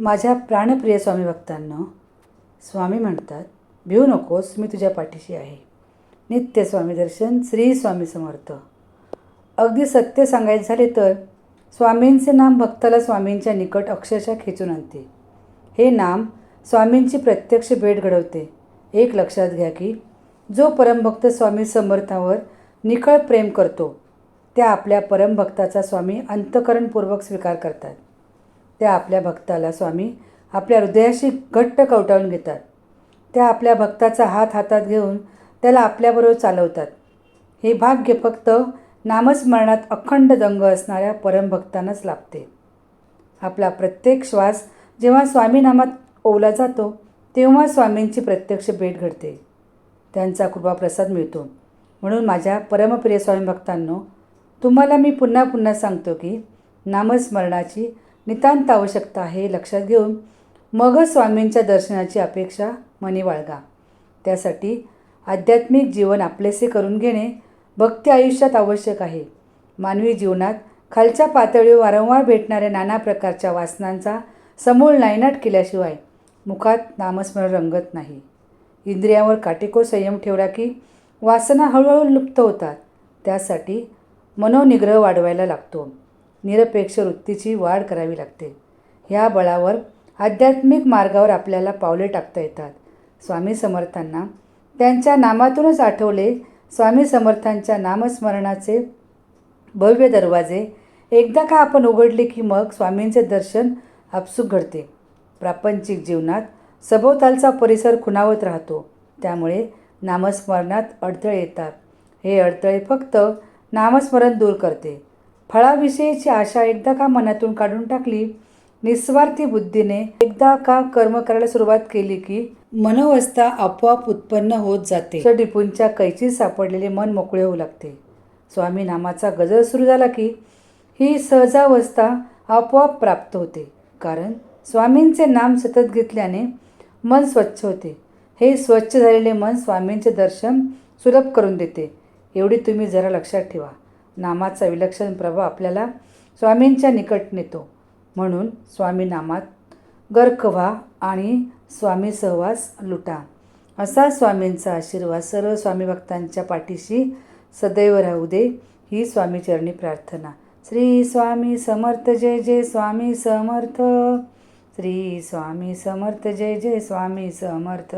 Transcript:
माझ्या प्राणप्रिय स्वामी भक्तांना स्वामी म्हणतात भिऊ नकोस मी तुझ्या पाठीशी आहे. नित्य स्वामी दर्शन श्री स्वामी समर्थ. अगदी सत्य सांगायचं झाले तर स्वामींचे नाम भक्ताला स्वामींच्या निकट अक्षरशः खेचून आणते. हे नाम स्वामींची प्रत्यक्ष भेट घडवते. एक लक्षात घ्या की जो परमभक्त स्वामी समर्थावर निखळ प्रेम करतो त्या आपल्या परमभक्ताचा स्वामी अंतकरणपूर्वक स्वीकार करतात. त्या आपल्या भक्ताला स्वामी आपल्या हृदयाशी घट्ट कवटाळून घेतात. त्या आपल्या भक्ताचा हात हातात घेऊन त्याला आपल्याबरोबर चालवतात. हे भाग्य फक्त नामस्मरणात अखंड दंग असणाऱ्या परमभक्तांनाच लाभते. आपला प्रत्येक श्वास जेव्हा स्वामी नामात ओवला जातो तेव्हा स्वामींची प्रत्यक्ष भेट घडते. त्यांचा कृपाप्रसाद मिळतो. म्हणून माझ्या परमप्रिय स्वामी भक्तांनो तुम्हाला मी पुन्हा पुन्हा सांगतो की नामस्मरणाची नितांत आवश्यकता आहे हे लक्षात घेऊन मगच स्वामींच्या दर्शनाची अपेक्षा मनी बाळगा. त्यासाठी आध्यात्मिक जीवन आपलेसे करून घेणे भक्ती आयुष्यात आवश्यक आहे. मानवी जीवनात खालच्या पातळीवर वारंवार भेटणाऱ्या नाना प्रकारच्या वासनांचा समूळ नायनाट केल्याशिवाय मुखात नामस्मरण रंगत नाही. इंद्रियावर काटेकोर संयम ठेवला की वासना हळूहळू लुप्त होतात. त्यासाठी मनोनिग्रह वाढवायला लागतो. निरपेक्ष वृत्तीची वाढ करावी लागते. ह्या बळावर आध्यात्मिक मार्गावर आपल्याला पावले टाकता येतात. स्वामी समर्थांना त्यांच्या नामातूनच आठवले स्वामी समर्थांच्या नामस्मरणाचे भव्य दरवाजे. एकदा का आपण उघडले की मग स्वामींचे दर्शन आपसूक घडते. प्रापंचिक जीवनात सभोवतालचा परिसर खुणावत राहतो. त्यामुळे नामस्मरणात अडथळे येतात. हे अडथळे फक्त नामस्मरण दूर करते. फळाविषयीची आशा एकदा का मनातून काढून टाकली निस्वार्थी बुद्धीने एकदा का कर्म करायला सुरुवात केली की मनोवस्था आपोआप उत्पन्न होत जाते. डिपूंच्या कैचीत सापडलेले मन मोकळे होऊ लागते. स्वामी नामाचा गजर सुरू झाला की ही सहजावस्था आपोआप प्राप्त होते. कारण स्वामींचे नाम सतत घेतल्याने मन स्वच्छ होते. हे स्वच्छ झालेले मन स्वामींचे दर्शन सुलभ करून देते. एवढी तुम्ही जरा लक्षात ठेवा. नामाचा विलक्षण प्रभाव आपल्याला स्वामींच्या निकट नेतो. म्हणून स्वामी नामात गर्क व्हा आणि स्वामी सहवास लुटा. असा स्वामींचा आशीर्वाद सर्व स्वामी भक्तांच्या पाठीशी सदैव राहू दे ही स्वामीचरणी प्रार्थना. श्री स्वामी समर्थ जय जय स्वामी समर्थ. श्री स्वामी समर्थ जय जय स्वामी समर्थ.